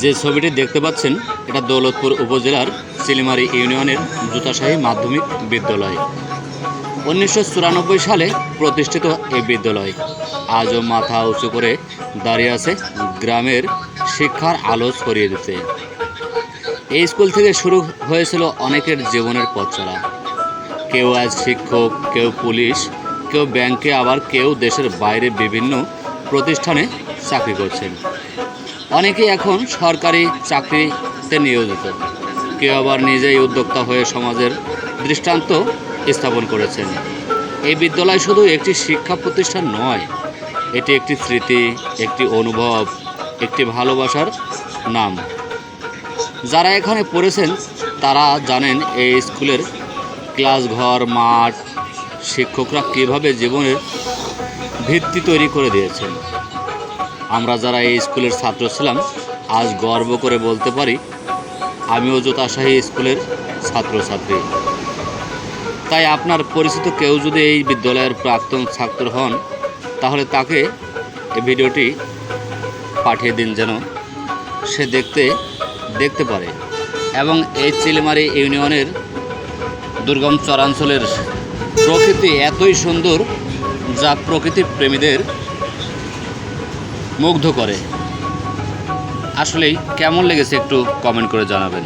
যে ছবিটি দেখতে পাচ্ছেন, এটা দৌলতপুর উপজেলার সিলিমারি ইউনিয়নের জুতাশাহী মাধ্যমিক বিদ্যালয়। উনিশশো চুরানব্বই সালে প্রতিষ্ঠিত এই বিদ্যালয়। আজও মাথা উঁচু করে দাঁড়িয়ে আছে গ্রামের শিক্ষার আলো ছড়িয়ে দিতে। এই স্কুল থেকে শুরু হয়েছিল অনেকের জীবনের পথ চলা। কেউ আজ শিক্ষক, কেউ পুলিশ, কেউ ব্যাংকে, আবার কেউ দেশের বাইরে বিভিন্ন প্রতিষ্ঠানে চাকরি করছেন। অনেকেই এখন সরকারি চাকরিতে নিয়োজিত। কেউ আবার নিজেই উদ্যোক্তা হয়ে সমাজের দৃষ্টান্ত স্থাপন করেছেন। এই বিদ্যালয় শুধু একটি শিক্ষা প্রতিষ্ঠান নয়, এটি একটি স্মৃতি, একটি অনুভব, একটি ভালোবাসার নাম। যারা এখানে পড়েছেন, তারা জানেন এই স্কুলের ক্লাস ঘর মাঠ, শিক্ষকরা কীভাবে জীবনের ভিত্তি তৈরি করে দিয়েছেন। আমরা যারা এই স্কুলের ছাত্র ছিলাম, আজ গর্ব করে বলতে পারি, আমিও জোতাশাহী স্কুলের ছাত্রছাত্রী। তাই আপনার পরিচিত কেউ যদি এই বিদ্যালয়ের প্রাক্তন ছাত্র হন, তাহলে তাকে এই ভিডিওটি পাঠিয়ে দিন যেন সে দেখতে দেখতে পারে। এবং এই চিলিমারি ইউনিয়নের দুর্গম চরাঞ্চলের প্রকৃতি এতই সুন্দর, যা প্রকৃতি প্রেমীদের মুগ্ধ করে। আসলেই কেমন লেগেছে একটু কমেন্ট করে জানাবেন।